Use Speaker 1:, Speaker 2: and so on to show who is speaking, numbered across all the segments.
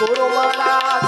Speaker 1: গুরু মহারাজ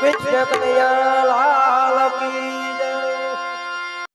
Speaker 1: વિશ્વ કનૈયા લાલ કી